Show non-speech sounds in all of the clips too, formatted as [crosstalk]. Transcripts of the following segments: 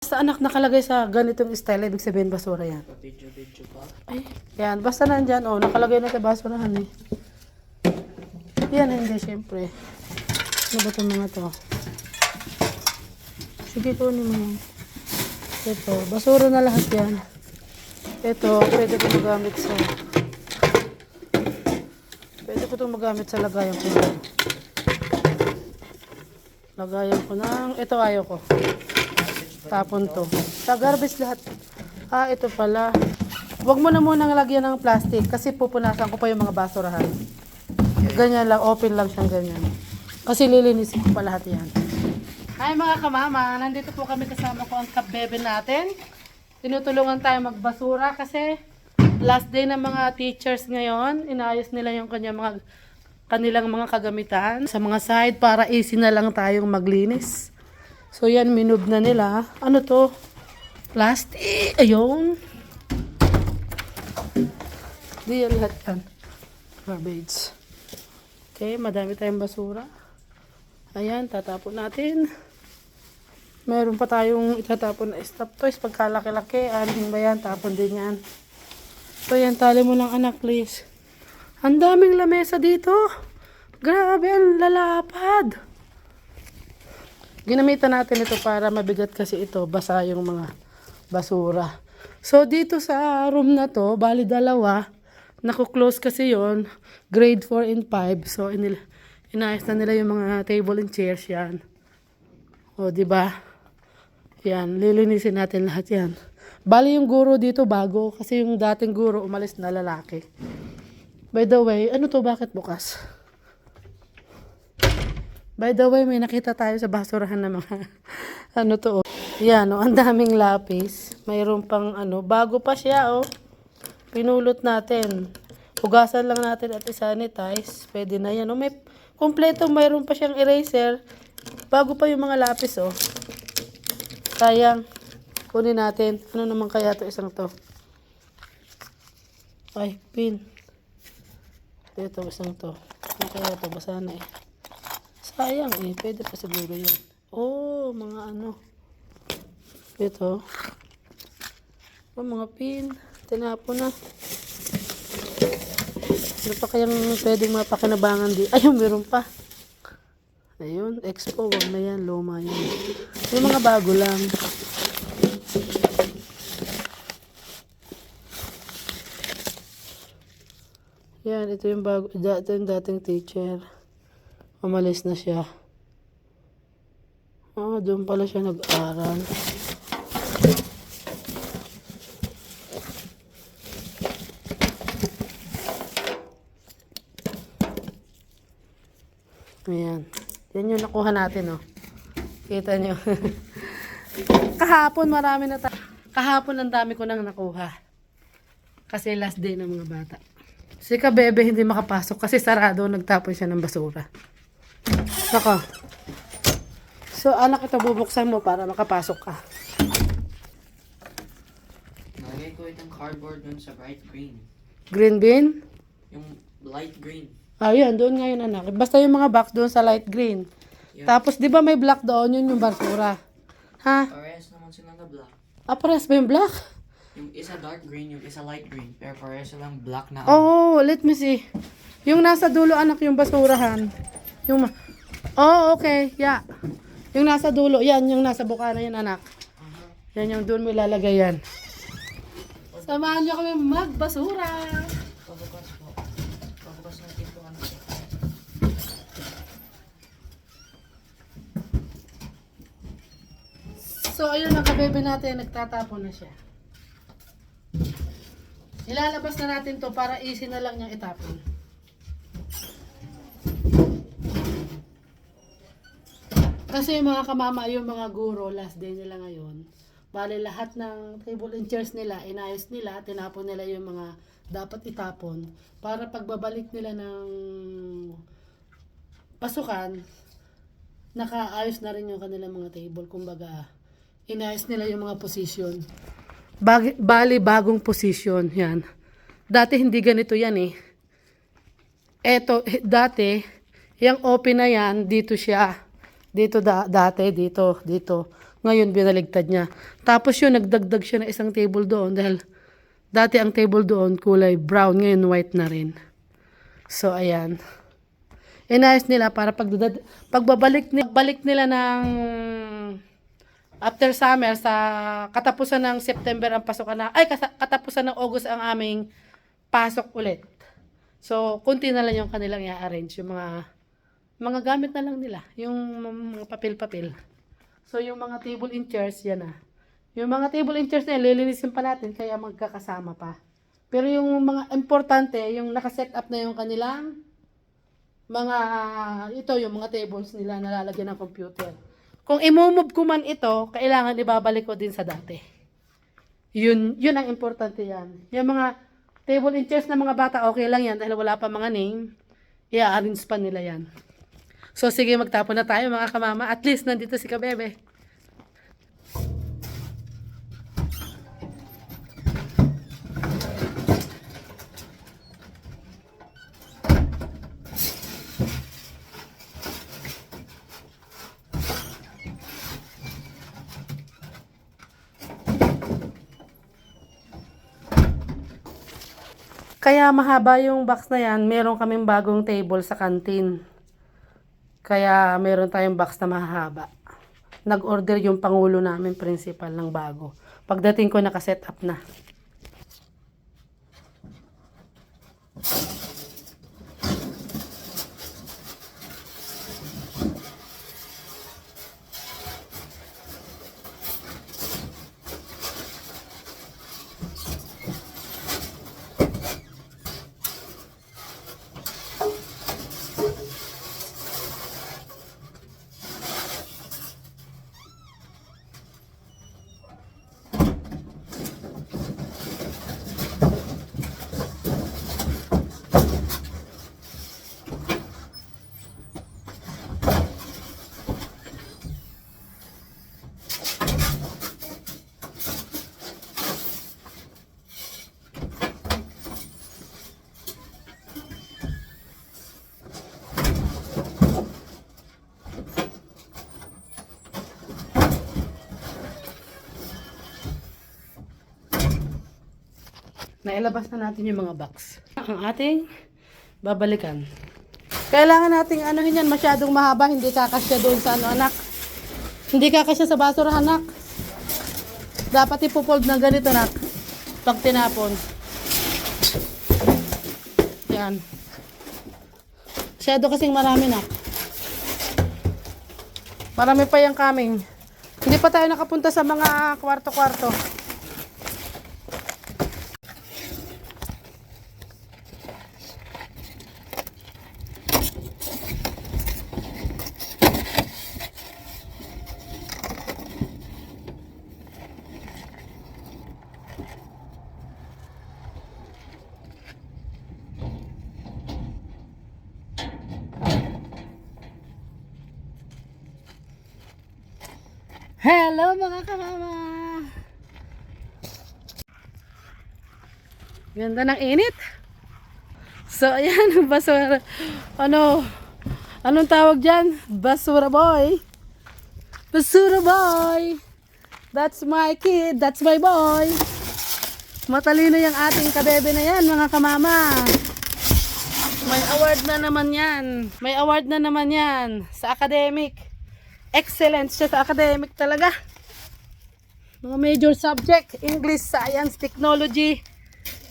Basta anak nakalagay sa ganitong style, ibig sabihin basura yan. Video-video pa. Ay, yan. Basta nandyan, oh, nakalagay na sa basurahan eh. Yan, hindi, syempre. Ano ba itong mga to? Sige, kunin mo yan. Ito, basura na lahat yan. Ito, pwede ko magamit sa... Pwede ko itong magamit sa lagayan ko. Lagayan ko ng... Ito ayaw ko. Tapon to. Sa garbage lahat. Ah, ito pala. Huwag mo na munang lagyan ng plastic kasi pupunasan ko pa yung mga basurahan. Ganyan lang, open lang siyang ganyan. Kasi lilinisin ko pa lahat yan. Hi mga kamama, nandito po kami kasama ko ang kabebe natin. Tinutulungan tayo magbasura kasi last day ng mga teachers ngayon. Inayos nila yung kanya mga kanilang mga kagamitan sa mga side para easy na lang tayong maglinis. So yan, minub na nila. Ano to? Plastic. Ayun. Di yan lahat yan. Garbage. Okay, madami tayong basura. Ayan, tatapon natin. Meron pa tayong itatapon na stop toys. Pagkalaki-laki, aling ba yan? Tapon din yan. So yan, tali mo lang anak, please. Ang daming lamesa dito. Grabe, ang lalapad. Ginamitan natin ito para mabigat kasi ito, basa yung mga basura. So dito sa room na to, bali dalawa, naku-close kasi yon grade 4 and 5. So inil inayos na nila yung mga table and chairs yan. O, di ba? Yan, lilinisin natin lahat yan. Bali yung guro dito bago kasi yung dating guro umalis na lalaki. By the way, ano to bakit bukas? By the way, may nakita tayo sa basurahan ng mga [laughs] ano to. Oh. Yan, oh, ang daming lapis. Mayroon pang ano, bago pa siya oh. Pinulot natin. Hugasan lang natin at isanitize. Pwede na yan. Oh, may kompleto, mayroon pa siyang eraser. Bago pa yung mga lapis oh. Sayang. Kunin natin. Ano naman kaya to isang to? Ay, pin. Ito, isang to. Ano kaya to? Basa na eh. Sayang eh. Pwede pa siguro yun. Oh, mga ano. Ito. Oh, mga pin. Tinapo na. Ano pa kayang pwedeng mapakinabangan di? Ayun, meron pa. Ayun, expo. Wag na yan. Luma yan. Yung mga bago lang. Yan, ito yung bago, ito yung dating teacher. Umalis na siya. Ah, doon pala siya nag-aral. Ayan. Yan yung nakuha natin, oh. Kita nyo. [laughs] Kahapon marami na ta- Kahapon ang dami ko nang nakuha. Kasi last day ng mga bata. Si Kabebe hindi makapasok kasi sarado nagtapon siya ng basura. Nako. So anak ito bubuksan mo para makapasok ka. Nalagay ko itong cardboard dun sa bright green. Green bean? Yung light green. Ah, yan. Doon ngayon anak. Basta yung mga box doon sa light green. Yeah. Tapos di ba may black doon? Yun yung basura. Ha? Parehas naman sila na black. Ah, pares ba yung black? Yung isa dark green, yung isa light green. Pero parehas silang black na. Oh, let me see. Yung nasa dulo anak yung basurahan. Yung ma- Oh, okay. Yeah. Yung nasa dulo, yan yung nasa bukana yan anak. Yan yung doon mo ilalagay yan. Samahan niyo kami magbasura. Pabukas po. Pabukas natin ito ano. So, ayun ang kabebe natin, nagtatapon na siya. Ilalabas na natin to para easy na lang niyang itapon. Kasi yung mga kamama, yung mga guro, last day nila ngayon, bali lahat ng table and chairs nila, inayos nila, tinapon nila yung mga dapat itapon para pagbabalik nila ng pasukan, nakaayos na rin yung kanilang mga table. Kumbaga, inayos nila yung mga position. Bag, bali, bagong position. Yan. Dati hindi ganito yan eh. Eto, eh, dati, yung open na yan, dito siya. Dito da, dati, dito, dito. Ngayon, binaligtad niya. Tapos yun, nagdagdag siya ng isang table doon dahil dati ang table doon kulay brown, ngayon white na rin. So, ayan. Inayos nila para pag pagbabalik ni balik nila ng after summer sa katapusan ng September ang pasok na ay katapusan ng August ang aming pasok ulit. So, kunti na lang yung kanilang i-arrange yung mga mga gamit na lang nila, yung mga papel-papel. So, yung mga table and chairs, yan na. Yung mga table and chairs na yan, lilinisin pa natin, kaya magkakasama pa. Pero yung mga importante, yung nakaset up na yung kanilang mga, ito yung mga tables nila na lalagyan ng computer. Kung imumove ko man ito, kailangan ibabalik ko din sa dati. Yun, yun ang importante yan. Yung mga table and chairs na mga bata, okay lang yan dahil wala pa mga name. I-arrange pa nila yan. So sige, magtapon na tayo mga kamama. At least nandito si Kabebe. Kaya mahaba yung box na yan, meron kaming bagong table sa kantin. Kaya meron tayong box na mahaba. Nag-order yung pangulo namin, principal ng bago. Pagdating ko, nakaset up na. Nailabas na natin yung mga box. Ang ating babalikan. Kailangan nating anuhin yan masyadong mahaba, hindi kakasya doon sa ano anak. Hindi kakasya sa basura anak. Dapat ipopold na ganito anak. Pag tinapon. Yan. Masyado kasing marami nak. Marami pa yung coming. Hindi pa tayo nakapunta sa mga kwarto-kwarto. Hello mga kamama! Ganda ng init. So ayan, [laughs] basura. Ano? Anong tawag dyan? Basura boy. Basura boy. That's my kid. That's my boy. Matalino yung ating kabebe na yan mga kamama. May award na naman yan. May award na naman yan sa academic. Excellent siya sa academic talaga. Mga major subject, English, Science, Technology,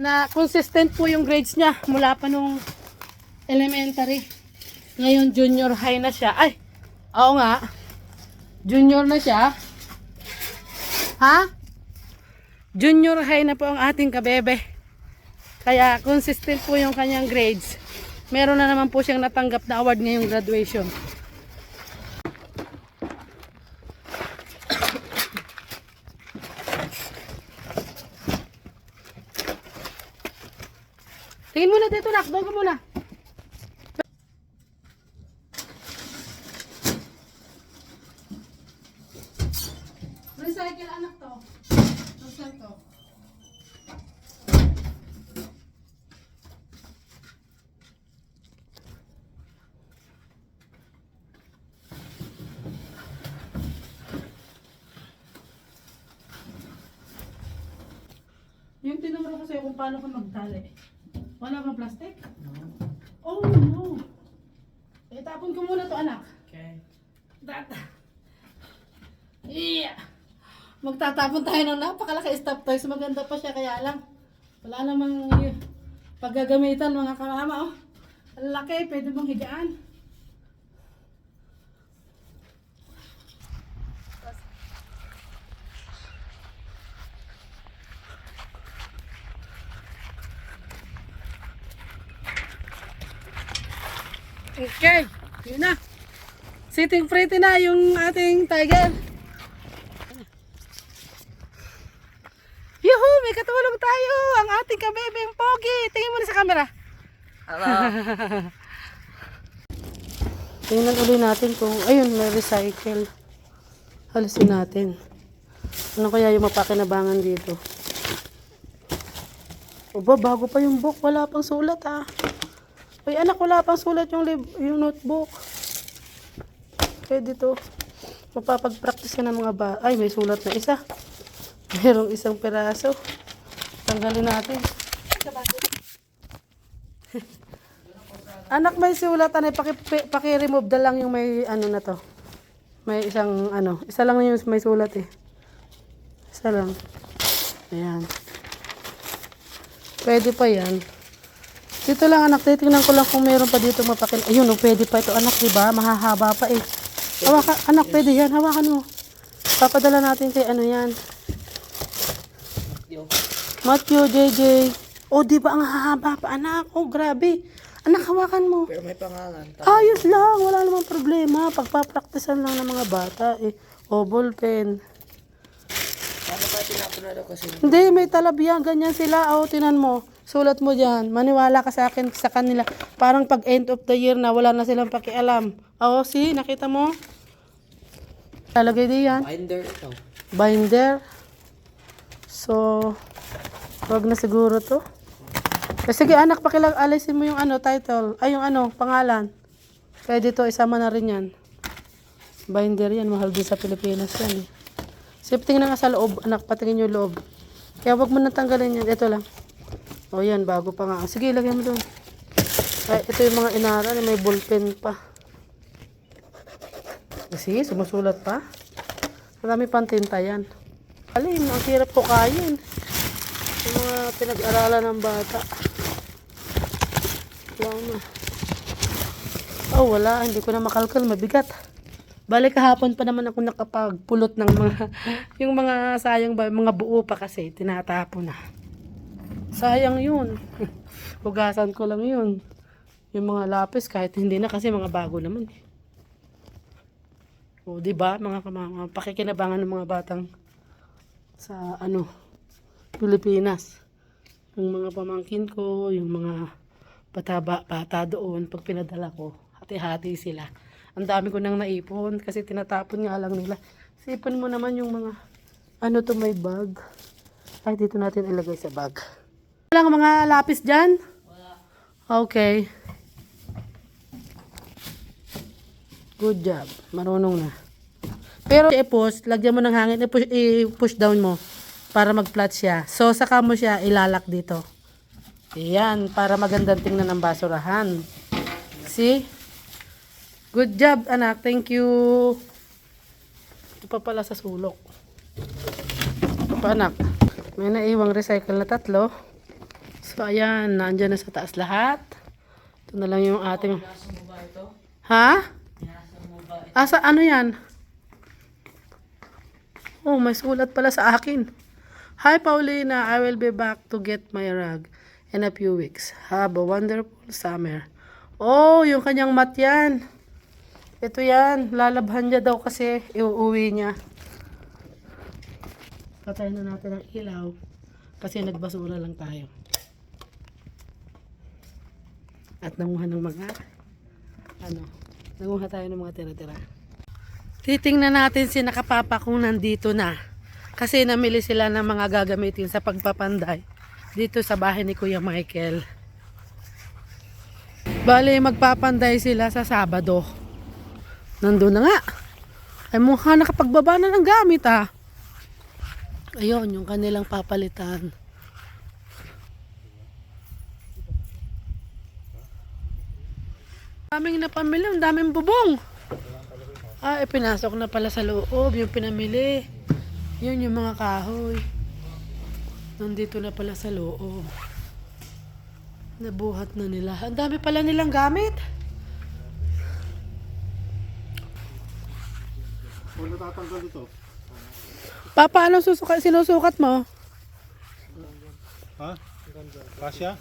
na consistent po yung grades niya mula pa nung elementary. Ngayon, junior high na siya. Ay, oo nga. Junior na siya. Ha? Junior high na po ang ating kabebe. Kaya consistent po yung kanyang grades. Meron na naman po siyang natanggap na award ngayong graduation. Kain muna dito, nak. Doon ka muna. Recycle anak to. Recycle to. Yung tinuro ko sa'yo kung paano ka magtali. Wala bang plastic? No. Oh no! Itapon ko muna to anak. Okay. Tata. Iya. Magtatapon tayo ng napakalaki stop toys. Maganda pa siya kaya lang. Wala namang eh, paggagamitan mga kamama. Oh. Ang laki. Pwede bang higaan? Okay. Yun na. Sitting pretty na yung ating tiger. Yuhu! May katulong tayo! Ang ating kabebeng pogi! Tingin mo na sa camera. [laughs] Tingnan uli natin kung, ayun, may recycle. Halisin natin. Ano kaya yung mapakinabangan dito? Oba, bago pa yung book. Wala pang sulat ah. Ay anak, wala pang sulat yung, yung notebook. Pwede to. Mapapag-practice ka ng mga ba... Ay, may sulat na isa. [laughs] Merong isang peraso. Tanggalin natin. [laughs] Anak, may sulat. Ano, paki, paki-remove na lang yung may ano na to. May isang ano. Isa lang yung may sulat eh. Isa lang. Ayan. Pwede pa yan. Dito lang anak, titingnan ko lang kung meron pa dito mapakil. Ayun, oh, pwede pa ito anak, di ba? Mahahaba pa eh. Hawakan, anak, pwede yan. Hawakan mo. Papadala natin kay ano yan. Matthew, JJ. Oh, di ba ang hahaba pa anak? Oh, grabe. Anak, hawakan mo. Pero may pangalan. Ayos lang, wala namang problema. Pagpapraktisan lang ng mga bata eh. O, ballpen. Paano ba tinapunado kasi? Hindi, may talab yan. Ganyan sila. O, tinan mo. Sulat mo dyan. Maniwala ka sa akin, sa kanila. Parang pag end of the year na, wala na silang pakialam. O, see? Nakita mo? Talagay din yan. Binder ito. Binder. So, wag na siguro to. Eh, sige anak, pakilag alisin mo yung ano, title. Ay, yung ano, pangalan. Pwede to, isama na rin yan. Binder yan, mahal din sa Pilipinas yan eh. Sige, tingnan nga sa loob, anak, patingin yung loob. Kaya wag mo na tanggalin yan, ito lang. O yan, bago pa nga. Sige, lagyan mo doon. Ay, ito yung mga inaral, may ballpen pa. Sige, sumusulat pa. Marami pang tinta yan. Alin, ang hirap ko kayin. Yung mga pinag-aralan ng bata. Wala na. Oh, wala. Hindi ko na makalkal. Mabigat. Balik kahapon pa naman ako nakapagpulot ng mga, [laughs] yung mga sayang mga buo pa kasi, tinatapo na. Sayang yun. [laughs] Hugasan ko lang yun. Yung mga lapis, kahit hindi na kasi mga bago naman. eh. O, di ba? Mga, mga, pakikinabangan ng mga batang sa ano, Pilipinas. Yung mga pamangkin ko, yung mga pataba, bata doon, pag pinadala ko, hati-hati sila. Ang dami ko nang naipon kasi tinatapon nga lang nila. Sipon mo naman yung mga, ano to may bag. Ay, dito natin ilagay sa bag. Walang mga lapis dyan? Okay. Good job. Marunong na. Pero i-push, lagyan mo ng hangin, i-push, i-push down mo para mag-flat siya. So, saka mo siya ilalak dito. Ayan, para magandang tingnan ng basurahan. See? Good job, anak. Thank you. Ito pa pala sa sulok. Ito pa, anak. May naiwang recycle na tatlo. So, ayan. Nandyan na sa taas lahat. Ito na lang yung ating... Ito? Ha? Asa, ano yan? Oh, may sulat pala sa akin. Hi, Paulina. I will be back to get my rug in a few weeks. Have a wonderful summer. Oh, yung kanyang mat yan. Ito yan. Lalabhan niya daw kasi iuuwi niya. Patayin na natin ang ilaw. Kasi nagbasura lang tayo. At nanguha ng mga ano, nanguha tayo ng mga tira-tira. Titingnan natin si nakapapa kung nandito na. Kasi namili sila ng mga gagamitin sa pagpapanday dito sa bahay ni Kuya Michael. Bali, magpapanday sila sa Sabado. Nandun na nga. Ay mukha nakapagbaba na ng gamit ah. Ayun, yung kanilang papalitan. Daming napamili, ang daming bubong. Ah, ipinasok na pala sa loob yung pinamili. Yun yung mga kahoy. Nandito na pala sa loob. Nabuhat na nila. Ang dami pala nilang gamit. Kung natatanggal ito. Papa, anong susukat, sinusukat mo? Ha? Kasya?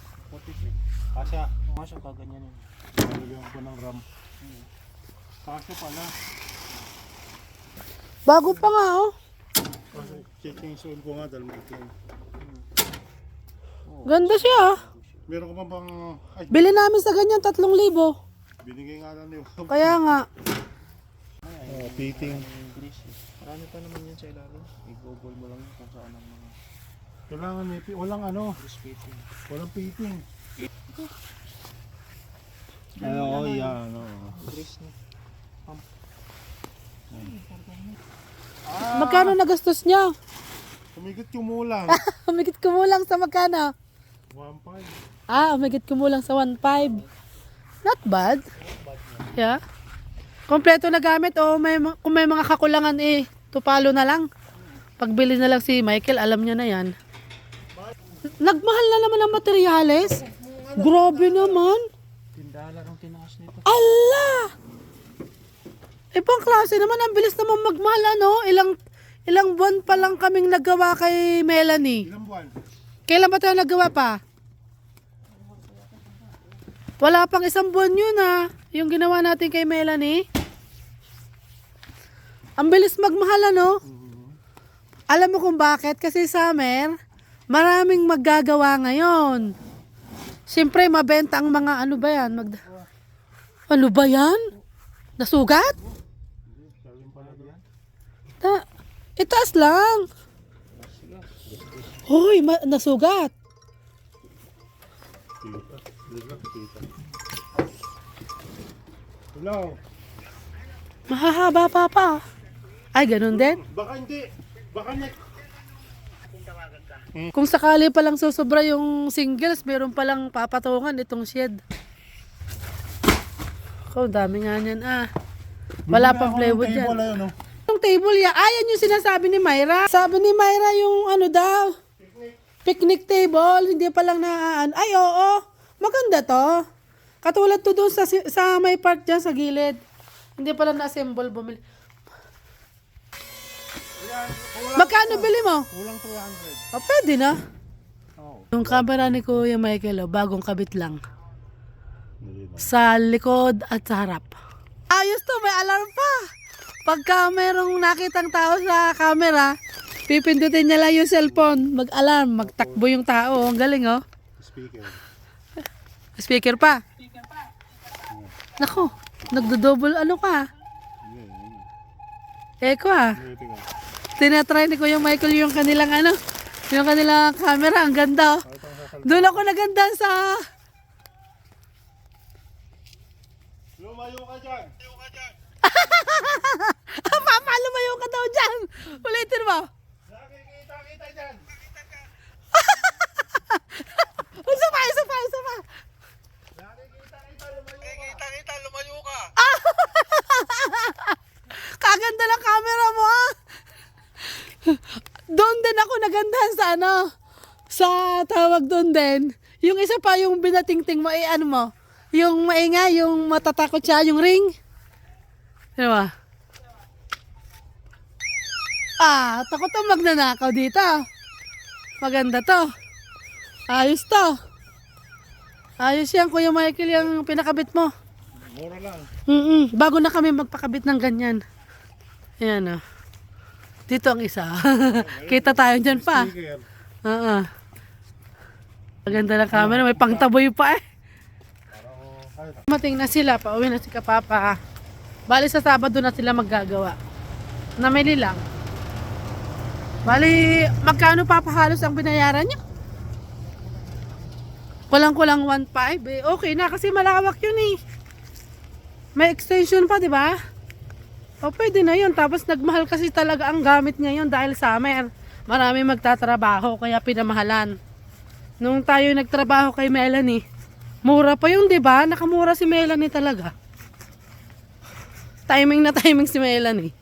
Kasya. Masya ka, ganyan yun. Nalagyan ko ng RAM. Kasya pala. Bago pa nga, oh. Checking ko nga dahil malitin. Ganda siya, ah. Meron ka pa bang... Ay, Bili namin sa ganyan, tatlong libo. binigay nga lang ni Kaya nga. Oh, fitting. Marami pa naman yan sa ilalim. I-google mo lang yun kung saan ang mga Kailangan may... pi- Walang ano. fitting. Walang fitting. Ano, oh, yan. Oh. Grease na. Magkano nagastos niya? Kumigit yung mulang. [laughs] Umigit kumulang sa magkano? 1.5. Ah, umigit kumulang sa 1.5. Not bad. Yeah. Kompleto na gamit o may, ma- kung may mga kakulangan eh, tupalo na lang. Pagbili na lang si Michael, alam niya na yan. Nagmahal na naman ang materyales. Grabe naman. Allah! Ibang klase naman, ang bilis naman magmahal ano. Ilang, ilang buwan pa lang kaming nagawa kay Melanie. Ilang buwan? Kailan ba tayo nagawa pa? Wala pang isang buwan yun ah. Yung ginawa natin kay Melanie. Ang bilis magmahal ano? Alam mo kung bakit? Kasi summer, maraming maggagawa ngayon. Siyempre, mabenta ang mga ano ba yan? Mag... Ano ba yan? Nasugat? Ta itaas lang. Hoy, ma- nasugat. Hello. Mahahaba pa pa. Ay, ganun din. Baka hindi. Baka net. Kung sakali palang susobra yung singles, meron palang papatungan itong shed. Ko, dami nga niyan ah. Wala pang plywood yan. Wala yun, oh. Yung table ya, ayan yung sinasabi ni Myra. Sabi ni Myra yung ano daw, picnic table, hindi pa lang na, ay oo, maganda to. Katulad to doon sa, sa may park dyan sa gilid. Hindi pa lang na-assemble bumili. Magkano bili mo? Kulang 300. Oh, pwede na. Oo. Yung camera ni Kuya Michael, oh, bagong kabit lang. Sa likod at sa harap. Ayos to, may alarm pa. Pagka merong nakitang tao sa camera, pipindutin niya lang yung cellphone, mag-alarm, magtakbo yung tao. Ang galing, oh. Speaker. Speaker pa. Nako, nagdo-double ano ka. Eko ah. Tinatry ni Kuya Michael yung kanilang ano, yung kanilang camera. Ang ganda, oh. Doon ako naganda sa... Lumayo ka dyan. [laughs] Papa, lumayo ka daw dyan. Ulitin mo. Nakikita kita dyan. [laughs] Isa pa, isa pa, isa pa. Nakikita kita, lumayo ka. Nakikita kita, lumayo ka. [laughs] Kaganda ng camera mo, ah. Doon din ako nagandahan sa ano, sa tawag doon din. Yung isa pa, yung binatingting mo, eh ano mo, yung maingay, yung matatakot siya, yung ring. Ano ba? Ah, takot ang magnanakaw dito. Maganda to. Ayos to. Ayos yan, Kuya Michael, yung pinakabit mo. Mura lang. Mm Bago na kami magpakabit ng ganyan. Ayan o. Dito ang isa. [laughs] Kita tayo dyan pa. Oo. Maganda ng camera. May pangtaboy pa eh. Mating na sila. Pauwi na si Kapapa. Bali sa Sabado na sila maggagawa. Namili lang. Bali, magkano papahalos ang binayaran niyo? Kulang-kulang 1.5 eh. Okay na kasi malawak yun eh. May extension pa, di ba? O pwede na yun. Tapos nagmahal kasi talaga ang gamit ngayon dahil summer. Marami magtatrabaho kaya pinamahalan. Nung tayo nagtrabaho kay Melanie, Mura pa yun, di ba? Nakamura si Melanie talaga. Timing na timing si Melanie.